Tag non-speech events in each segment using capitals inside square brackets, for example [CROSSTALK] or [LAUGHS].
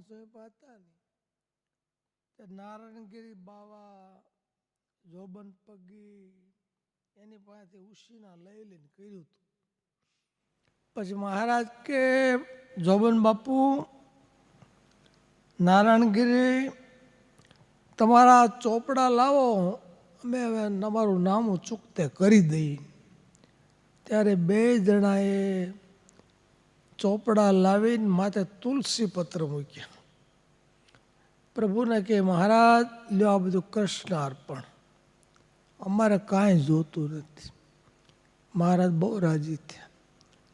સોંપ્યા હતા નહીં. તે નારાયણગીરી બાવા, જોબન પગી, એની પાસેથી ઉશીના લઈ લઈને કર્યું હતું. પછી મહારાજ કે, જોબન બાપુ નારાયણગીરી તમારા ચોપડા લાવો, અમે હવે તમારું નામ ચૂકતે કરી દઈએ. ત્યારે બે જણાએ ચોપડા લાવીને માથે તુલસી પત્ર મૂક્યા. પ્રભુને કે, મહારાજ, લ્યો આ બધું કૃષ્ણ અર્પણ. અમારે કાંઈ જોતું નથી. મહારાજ બહુ રાજી થયા.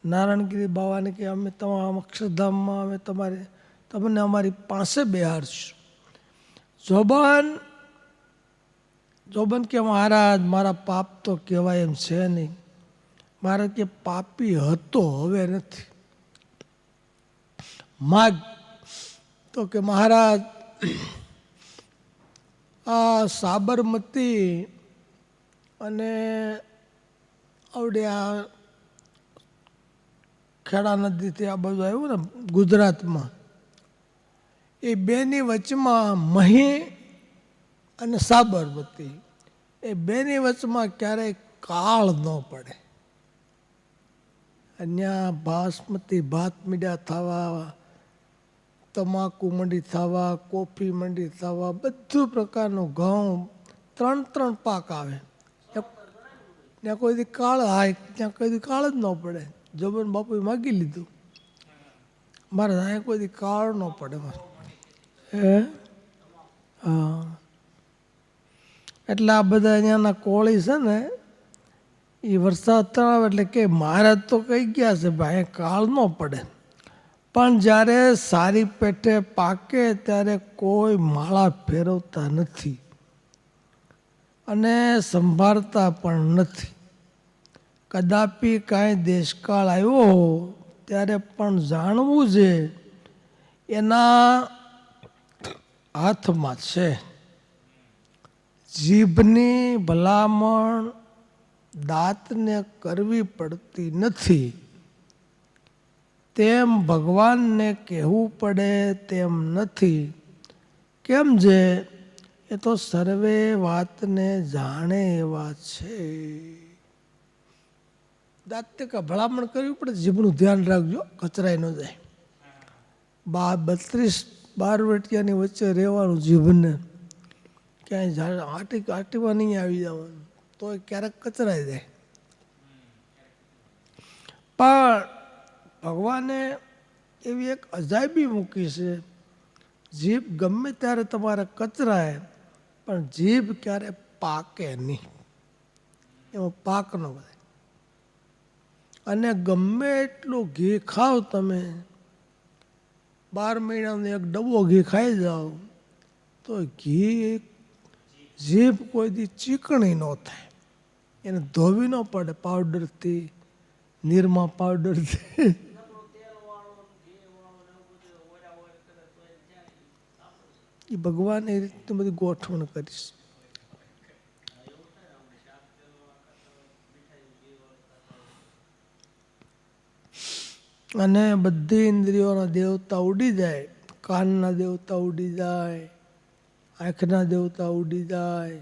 નારાયણગીરી બાવાને કે, અમે તમારા અક્ષરધામમાં, અમે તમારે, તમને અમારી પાસે બેહાડશું. જોબન જોબન કે, મહારાજ, મારા પાપ તો કહેવાય એમ છે નહીં. મહારાજ કે પાપી હતો હવે નથી. માગ તો કે, મહારાજ આ સાબરમતી અને આવડે ખેડા નદીથી આ બધું આવ્યું ને, ગુજરાતમાં. એ બેની વચમાં મહી અને સાબરમતી. એ બેની વચમાં ક્યારેય કાળ ન પડે. અહીંયા બાસમતી ભાત મીડિયા થવા તમાકુ મંડી થવા, કોફી મંડી થવા, બધું પ્રકારનું ઘઉં, ત્રણ ત્રણ પાક આવે. ત્યાં કોઈ દી કાળ હાય, ત્યાં કોઈ દી કાળ જ ન પડે. જબન બાપુએ માગી લીધું. મારે અહીંયા કોઈ દી કાળ ન પડે હે? હા. એટલે આ બધા અહીંયાના કોળી છે ને એ વરસાદ તળાવ એટલે કે મહારાજ તો કહી ગયા છે, ભાઈ, કાળ ન પડે. પણ જ્યારે સારી પેટે પાકે ત્યારે કોઈ માળા ફેરવતા નથી અને સંભાળતા પણ નથી. કદાપી કાંઈ દેશકાળ આવ્યો ત્યારે પણ જાણવું છે એના હાથમાં છે. જીભની ભલામણ દાંતને કરવી પડતી નથી. તેમ ભગવાનને કહેવું પડે તેમ નથી. કેમ જે? એ તો સર્વે વાતને જાણે એવા છે. દાંતે કે ભલામણ કરવી પડે, જીભનું ધ્યાન રાખજો કચરાય ન જાય. બા બત્રીસ બાર વેટિયાની વચ્ચે રહેવાનું જીભને, ક્યાંય આટી આટીમાં નહીં આવી જવાનું તો ક્યારેક કચરાઈ જાય. પણ ભગવાને એવી એક અજાયબી મૂકી છે, જીભ ગમે ત્યારે તમારે કચરાય, પણ જીભ ક્યારે પાકે નહીં. એમાં પાક ન બધે અને ગમે એટલું ઘી ખાઓ તમે, બાર મહિનાનો એક ડબ્બો ઘી ખાઈ જાઓ, તો ઘી જીભ કોઈ દી ચીકણી ન થાય. એને ધોવી ન પડે પાવડરથી નિરમા પાવડરથી એ ભગવાન એ રીતનું બધી ગોઠવણ કરીશ અને બધી ઇન્દ્રિયોના દેવતા ઉડી જાય કાનના દેવતા ઉડી જાય આંખના દેવતા ઉડી જાય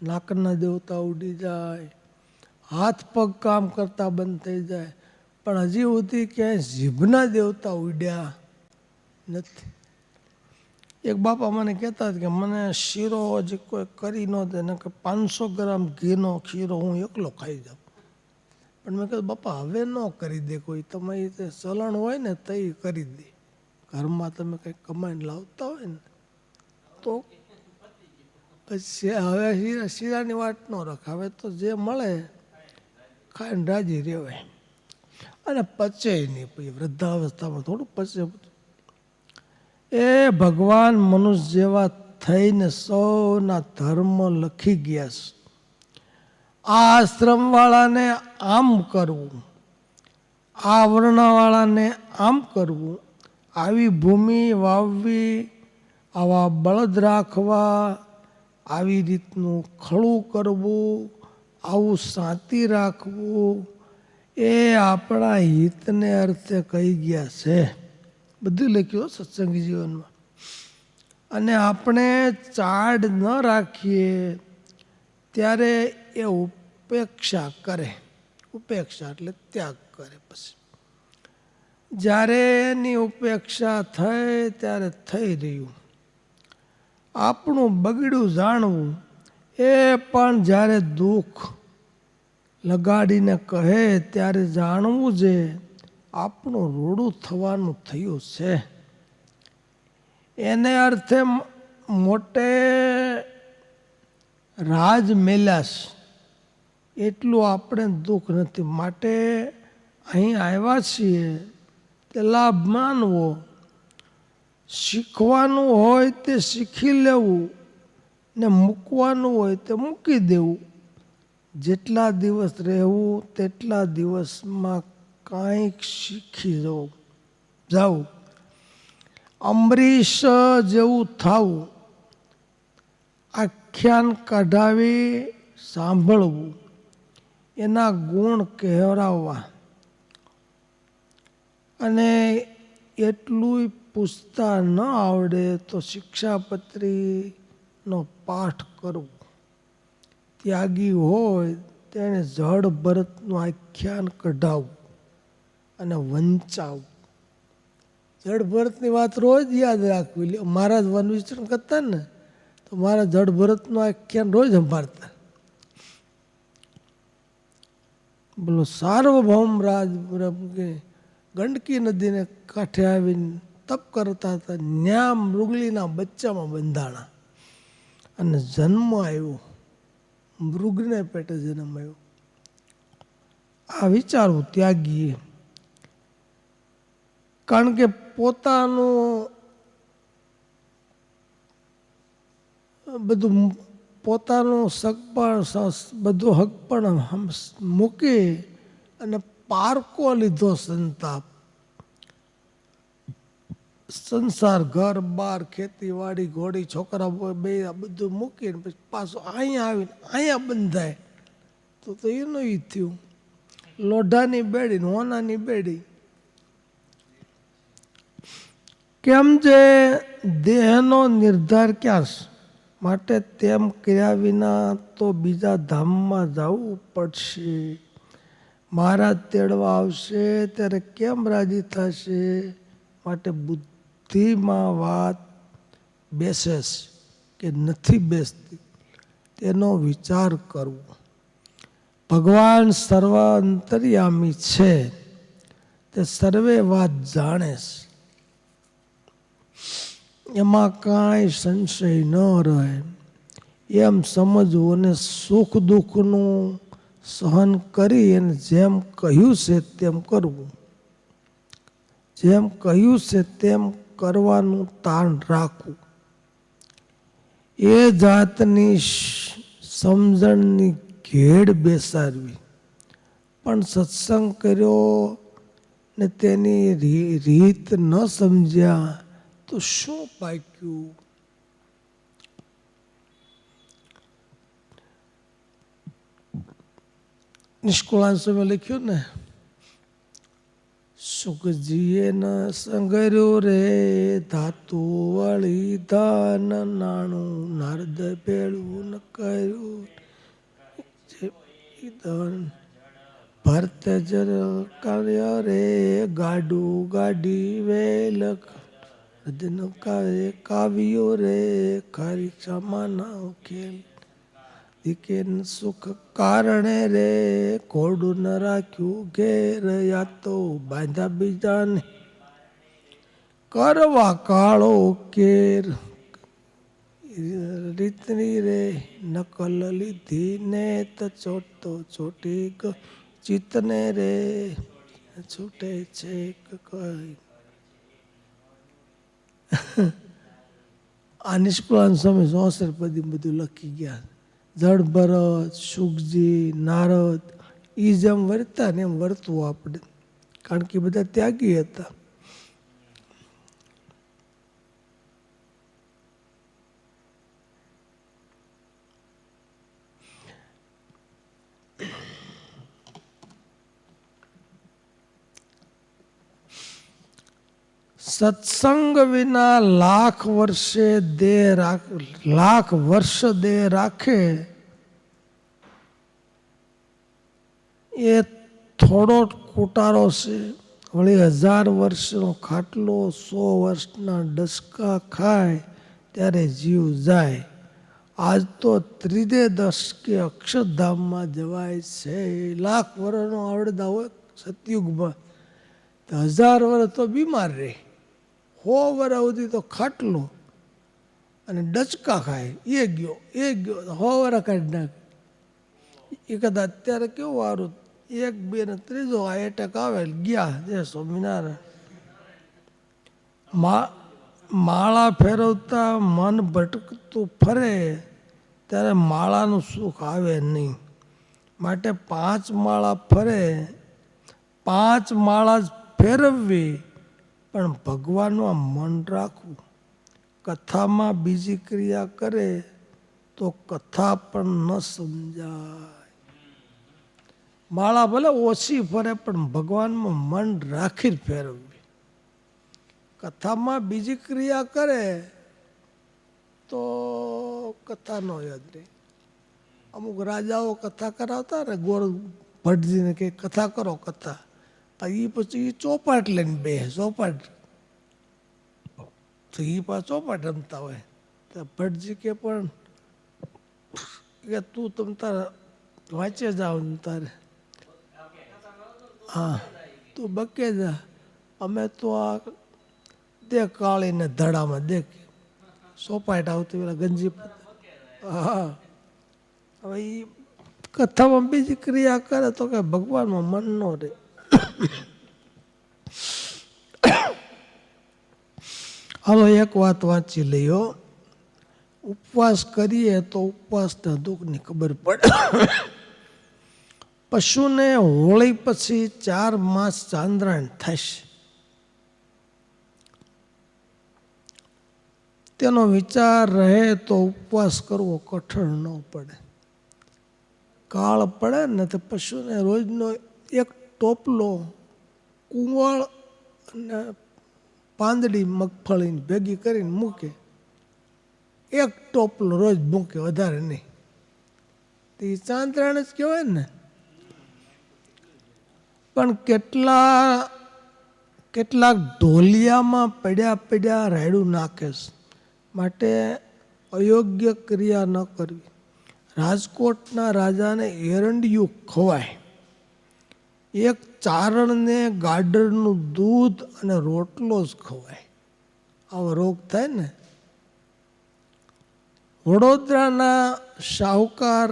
નાકના દેવતા ઉડી જાય હાથ પગ કામ કરતા બંધ થઈ જાય પણ હજી સુધી ક્યાંય જીભના દેવતા ઉડ્યા નથી એક બાપા મને કહેતા હતા કે મને શીરો હજી કોઈ કરી ન દે ને કે પાંચસો ગ્રામ ઘીનો ખીરો હું એકલો ખાઈ જાઉં. પણ મેં કીધું, બાપા, હવે ન કરી દે કોઈ. તમે તે ચલણ હોય ને તો કરી દે. ઘરમાં તમે કંઈક કમાઈને લાવતા હોય ને, તો પછી હવે શીરા શીરાની વાત ન રખ. હવે તો જે મળે ખાઈને રાજી રહેવાય. અને પચે નહીં, પછી વૃદ્ધાવસ્થામાં થોડું પચે. એ ભગવાન મનુષ્ય જેવા થઈને સૌના ધર્મ લખી ગયા છે. આ આશ્રમવાળાને આમ કરવું આ વર્ણવાળાને આમ કરવું, આવી ભૂમિ વાવવી, આવા બળદ રાખવા, આવી રીતનું ખળું કરવું, આવું શાંતિ રાખવું, એ આપણા હિતને અર્થે કહી ગયા છે. બધું લખ્યું સત્સંગી જીવનમાં. અને આપણે ચાડ ન રાખીએ, ત્યારે એ ઉપેક્ષા કરે. ઉપેક્ષા એટલે ત્યાગ કરે પછી. જ્યારે એની ઉપેક્ષા થઈ ત્યારે થઈ રહ્યું. આપણું બગડ્યું જાણવું, એ પણ જ્યારે દુઃખ લગાડીને કહે ત્યારે જાણવું છે આપણું રોડું થવાનું થયું છે. એને અર્થે મોટે રાજ મેલાશ એટલું આપણે દુઃખ નથી. માટે અહીં આવ્યા છીએ. તે લાભ માનવો શીખવાનું હોય તે શીખી લેવું ને મૂકવાનું હોય તે મૂકી દેવું. જેટલા દિવસ રહેવું, તેટલા દિવસમાં કાંઈક શીખી જવું જાઉં અમરીશ જેવું થવું. આખ્યાન કઢાવી સાંભળવું. એના ગુણ કહેવરાવવા અને એટલું પૂછતા ન આવડે તો શિક્ષાપત્રીનો પાઠ કરવો ત્યાગી હોય તેણે જળ ભરતનું આખ્યાન કઢાવવું અને વંચાવું. જડ ભરતની વાત રોજ યાદ રાખવી. મહારાજ વન વિચરણ કરતા ને, તો મારા જડ ભરતનું આખ્યાન રોજ સંભાળતા. બોલો, સાર્વભૌમ રાજ કે ગંડકી નદીને કાંઠે આવીને તપ કરતા હતા ન્યા મૃગલીના બચ્ચામાં બંધાણા. અને જન્મ આવ્યો, મૃગને પેટે જન્મ આવ્યો. આ વિચારવું ત્યાગીએ. કારણ કે પોતાનું બધું પોતાનું સગપણ બધું હકપણ મૂકી અને પારકો લીધો સંતાપ. સંસાર, ઘર, બાર, ખેતીવાડી, ઘોડી, છોકરા, બે આ બધું મૂકીને પછી પાછું અહીંયા આવીને અહીંયા બંધાય. તો તો એનું ઈ થયું. લોઢાની બેડી હોનાની બેડી. કેમ જે દેહનો નિર્ધાર ક્યાં છે? માટે તેમ કર્યા વિના તો બીજા ધામમાં જવું પડશે. મહારાજ તેડવા આવશે, ત્યારે કેમ રાજી થશે? માટે બુદ્ધિમાં વાત બેસે કે નથી બેસતી? તેનો વિચાર કરવો. ભગવાન સર્વ અંતર્યામી છે. તે સર્વે વાત જાણે છે. એમાં કાંઈ સંશય ન રહે. એમ સમજવું અને સુખ દુઃખનું સહન કરી અને જેમ કહ્યું છે તેમ કરવું. જેમ કહ્યું છે તેમ કરવાનું તાણ રાખવું. એ જાતની સમજણની ઘેડ બેસાડવી. પણ સત્સંગ કર્યો ને તેની રીત ન સમજ્યા તો શું પાક્યું નિષ્કુળાન સમય લખ્યું ને સુખજીએ ન સંગર્યો રે ધાતુ વળી ધાન નાણું, નારદ ભેળું ન કર્યું. ભરત જર કાર્ય રે, ગાડું ગાડી વેલક કાવે કાવ્યો રે ખારી ક્ષમાના ખેલ દીકેન સુખ કારણે રે ઘોડું ન રાખ્યું ઘેર યા તો બાંધા બીજાને કરવા કાળો કેર રીતની રે નકલ લીધી ને તો ચોટતો ચોટી ચિત્તને રે છૂટે છે કઈ [LAUGHS] આ નિષ્કુળાન સ્વામી ચોસઠ પદી બધું લખી ગયા. જળ ભરત, સુખજી, નારદ એ જેમ વર્તા ને એમ વર્તવું આપણે. કારણ કે બધા ત્યાગી હતા. સત્સંગ વિના લાખ વર્ષે દેહ રાખ, લાખ વર્ષ દેહ રાખે. એ થોડો કુટારો છે. વળી હજાર વર્ષનો ખાટલો, સો વર્ષના ડસકા ખાય ત્યારે જીવ જાય. આજ તો ત્રીજે દશકે અક્ષરધામમાં જવાય છે. લાખ વર્ષનો આવડતા હોય સતયુગમાં. હજાર વર્ષ તો બીમાર રહે. સો વરા સુધી તો ખાટલો અને ડચકા ખાય, એ ગયો એ ગયો હો વરા કાઢી નાખે. એ કદાચ અત્યારે કેવું વારું, એક, બે ને ત્રીજો આ એટેક આવે, ગયા જે સ્વામિનારાયણ. મા, માળા ફેરવતા મન ભટકતું ફરે, ત્યારે માળાનું સુખ આવે નહીં. માટે પાંચ માળા ફરે, પાંચ માળા જ ફેરવવી પણ ભગવાનમાં મન રાખવું, કથામાં બીજી ક્રિયા કરે તો કથા પણ ન સમજાય. માળા ભલે ઓછી ફરે પણ ભગવાનમાં મન રાખી જ ફેરવવી. કથામાં બીજી ક્રિયા કરે તો કથા ન યાદ રહે. અમુક રાજાઓ કથા કરાવતા ને ગોળ ભટજીને કે કથા કરો કથા. એ પછી ચોપાટ લઈને બે, ચોપાટ. તો એ પા ચોપાટ રમતા હોય. તો ભટજી કે પણ, કે તું તમ તારે વાંચે જાવ તારે. હા, તું બકે જા. અમે તો આ દેખ કાળીને ધડામાં દેખ સોપાટ આવતી પેલા ગંજી હા. હવે એ કથામાં બીજી ક્રિયા કરે તો કે ભગવાનમાં મન ન રહે. [COUGHS] હાલો એક વાત વાંચી લઈઓ ઉપવાસ કરીએ તો ઉપવાસના દુઃખની ખબર પડે. [COUGHS] પશુને હોળી પછી ચાર માસ ચાંદ્રાયણ થશે. તેનો વિચાર રહે તો ઉપવાસ કરવો કઠણ ન પડે. કાળ પડે ને તો પશુને રોજનો એક ટોપલો કુંવળ અને પાંદડી મગફળીને ભેગી કરીને મૂકે. એક ટોપલો રોજ મૂકે, વધારે નહીં. તો એ ચાંદ્રાયણ જ કહેવાય ને. પણ કેટલા, કેટલાક ઢોલિયામાં પડ્યા પડ્યા રાયડું નાખે છે. માટે અયોગ્ય ક્રિયા ન કરવી. રાજકોટના રાજાને એરંડિયું ખવાય. એક ચારણને ગાડરનું દૂધ અને રોટલો જ ખવાય. આવો રોગ થાય ને? વડોદરાના શાહુકાર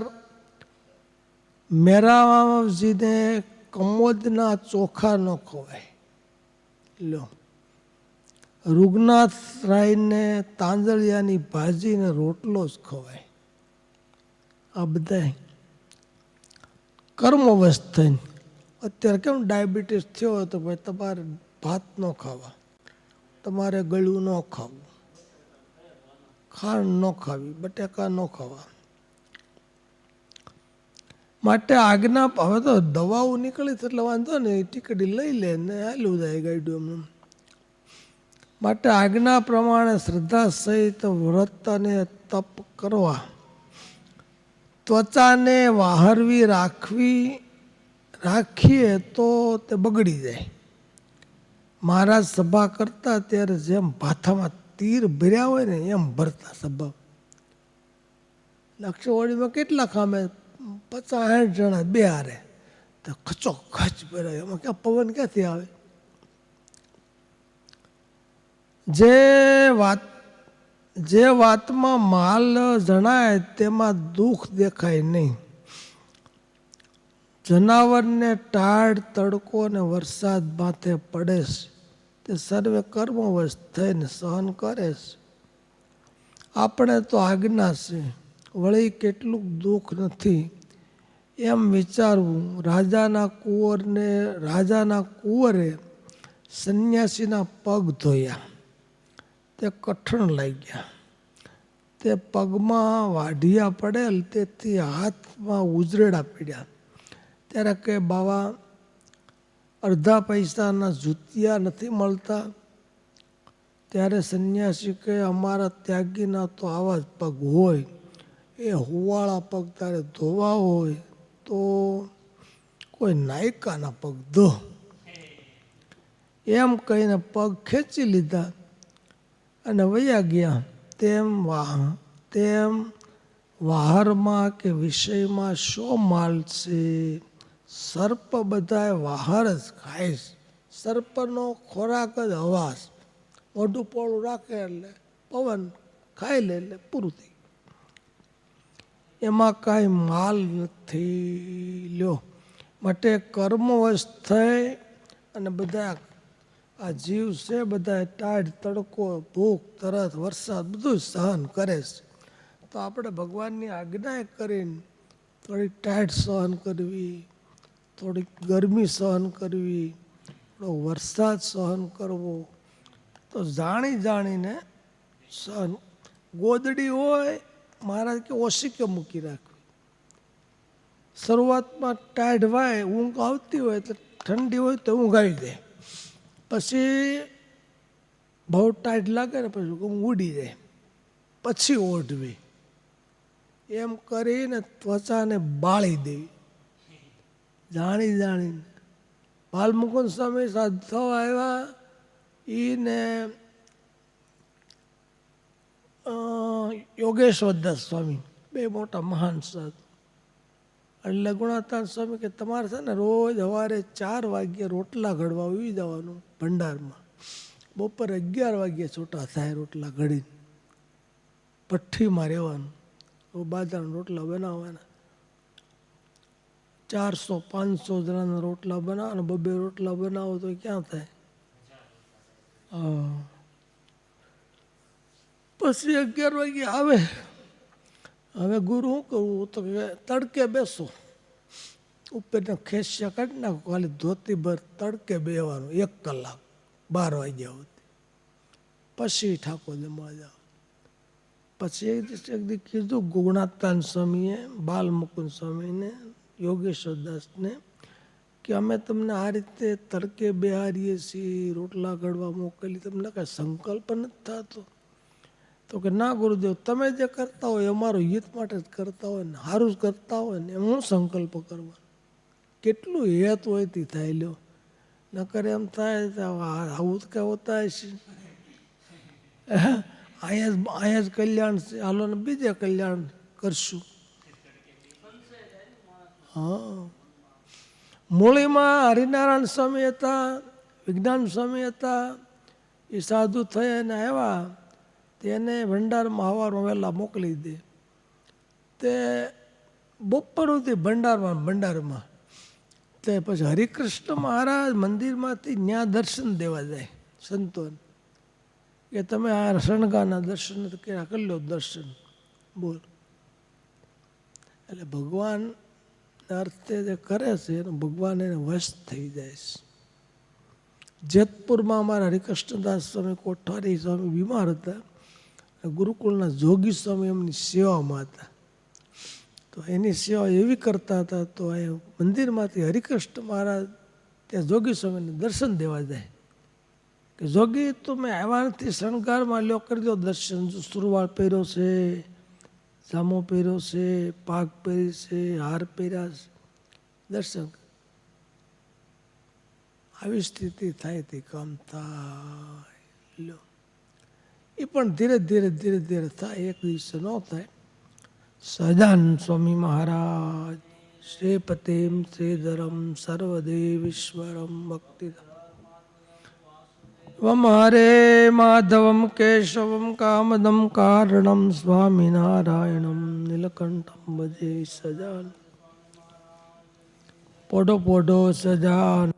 મેરાવાજીને કમોદના ચોખા ન ખવાય. લો રૂગનાથ રાયને તાંદળિયાની ભાજીને રોટલો જ ખવાય. આ બધા કર્મ થઈને અત્યારે કેમ ડાયાબિટીસ થયો તો ભાઈ તમારે ભાત ન ખાવા. તમારે ગળ્યું ન ખાવું. ખાંડ ન ખાવી, બટેકા ન ખાવા. માટે આજ્ઞા હવે તો દવાઓ નીકળી છે એટલે વાંધો ને ટીકડી લઈ લે ને હાલું જાય ગાઈડું એમને. માટે આજ્ઞા પ્રમાણે શ્રદ્ધા સહિત વ્રત અને તપ કરવા. ત્વચાને વાહરવી રાખવી રાખીએ તો તે બગડી જાય. મહારાજ સભા કરતા ત્યારે જેમ ભાથામાં તીર ભર્યા હોય ને એમ ભરતા સભા. લક્ષવાડીમાં કેટલા ખામે? પચાસ આઠ જણા, બે હારે. તો ખચો ખચ ભરાય. એમાં ક્યાં પવન ક્યાંથી આવે? જે વાત, જે વાતમાં માલ જણાય તેમાં દુઃખ દેખાય નહીં. જનાવરને ટાળ, તડકો ને વરસાદ માથે પડે છે. તે સર્વે કર્મવશ થઈને સહન કરે છે. આપણે તો આજ્ઞા છે, વળી કેટલું દુઃખ નથી. એમ વિચારવું, રાજાના કુંવરને, રાજાના કુંવરે સંન્યાસીના પગ ધોયા. તે કઠણ લાગ્યા. તે પગમાં વાઢિયા પડેલ, તેથી હાથમાં ઉજરેડા પડ્યા. ત્યારે કે બાવા, અડધા પૈસાના જૂતિયા નથી મળતા. ત્યારે સંન્યાસી કે અમારા ત્યાગીના તો આવા જ પગ હોય, એ હુવાળા પગ તારે ધોવા હોય તો કોઈ નાયકાના પગ ધો. એમ કહીને પગ ખેંચી લીધા અને વયા ગયા. તેમ વાહ તેમ વહારમાં કે વિષયમાં શો માલ છે? સર્પ બધાય વાહર જ છે. સર્પનો ખોરાક જ હવાસ મોઢું પોળું રાખે એટલે પવન ખાઈ લે એટલે પૂરું થઈ એમાં કાંઈ માલ નથી. લ્યો, માટે કર્મવશ થઈ અને બધા આ જીવ છે બધા ટાઢ, તડકો, ભૂખ તરત વરસાદ બધું સહન કરે છે. તો આપણે ભગવાનની આજ્ઞા કરીને થોડી ટાઢ સહન કરવી. થોડીક ગરમી સહન કરવી, થોડો વરસાદ સહન કરવો, તો જાણી જાણીને સહન. ગોદડી હોય, મહારાજ કે ઓશિકે મૂકી રાખવી. શરૂઆતમાં ટાઢવાય, ઊંઘ આવતી હોય એટલે ઠંડી હોય તો ઊંઘ આવી દે. પછી બહુ ટાઈટ લાગે ને પછી ઊંઘ ઉડી જાય. પછી ઓઢવી. એમ કરીને ત્વચાને બાળી દેવી. જાણી જાણીને બાલમુકુંદ સ્વામી સાધો આવ્યા. એને યોગેશ્વર યોગેશ્વરદાસ સ્વામી, બે મોટા મહાન સાધુ. એટલે ગુણાતાન સ્વામી કે તમારે છે ને રોજ સવારે ચાર વાગ્યે રોટલા ઘડવા ઉઈ જવાનું ભંડારમાં. બપોરે અગિયાર વાગ્યે છૂટા થાય રોટલા ઘડીને. ભઠ્ઠીમાં રહેવાનું. બાજરાના રોટલા બનાવવાના. ચારસો, પાંચસો જણાના રોટલા બનાવો અને બબે રોટલા બનાવો તો ક્યાં થાય? પછી અગિયાર વાગે આવે. હવે ગુરુ શું કરવું? તો કે તડકે બેસો. ઉપરના ખેસ્યા કાઢી નાખો, ખાલી ધોતી ભર તડકે બેવાનું એક કલાક, બાર વાગ્યા સુધી. પછી ઠાકોર જમવા જાઓ. પછી એક દિવસ એક દી કીધું ગુણાતાન સ્વામીએ બાલ મુકુંદ સ્વામીને યોગેશ્વર દાસને કે અમે તમને આ રીતે તડકે બેહારીએ છીએ, રોટલા ઘડવા મોકલી તમને કાંઈ સંકલ્પ નથી થતો? તો કે ના ગુરુદેવ, તમે જે કરતા હોય અમારું હિત માટે જ કરતા હોય ને સારું જ કરતા હોય ને, એમ હું સંકલ્પ કરવાનો? કેટલું હેત હોય તે થાય લ્યો. નકર એમ થાય આવું જ કાંઈ હોતા હશે. અહીંયા જ અહીંયા જ કલ્યાણ છે. હાલો ને બીજે કલ્યાણ કરશું. હા. મૂળીમાં હરિનારાયણ સ્વામી હતા, વિજ્ઞાન સ્વામી હતા, એ સાધુ થયા અને આવ્યા. તેને ભંડારમાં હવારમાં વહેલા મોકલી દે. તે બપોર સુધી ભંડારમાં ભંડારમાં. તે પછી હરિકૃષ્ણ મહારાજ મંદિરમાંથી ન્યા દર્શન દેવા જાય સંતોને. કે તમે આ શણગાના દર્શન કર્યા, કરી લો દર્શન. બોલ. એટલે ભગવાન અર્થે જે કરે છે એનો ભગવાન એને વશ થઈ જાય છે. જેતપુરમાં અમારા હરિકૃષ્ણદાસ સ્વામી કોઠારી સ્વામી બીમાર હતા. ગુરુકુળના જોગી સ્વામી એમની સેવામાં હતા. તો એની સેવા એવી કરતા હતા તો એ મંદિરમાંથી હરિકૃષ્ણ મહારાજ ત્યાં જોગી સ્વામીને દર્શન દેવા જાય. કે જોગી, તો મેં આવ્યા નથી, શણગારમાં લ્યો, કરી દો દર્શન. સુરવાળ પહેર્યો છે? જામો પહેર્યો છે, પાક પહેરી છે, હાર પહેર્યા છે. દર્શન આવી સ્થિતિ થાય તે કામ થાય. લ્યો એ પણ ધીરે ધીરે ધીરે ધીરે થાય, એક દિવસે ન થાય. સજાન સ્વામી મહારાજ શ્રીપતિમ શ્રીધરમ સર્વદેવીશ્વરમ ભક્તિ વમહરે માધવમ કેશવમ કામદમ કારણમ સ્વામિનારાયણમ નીલકંઠમ ભજે સજાન પોઢો પોઢો સજાન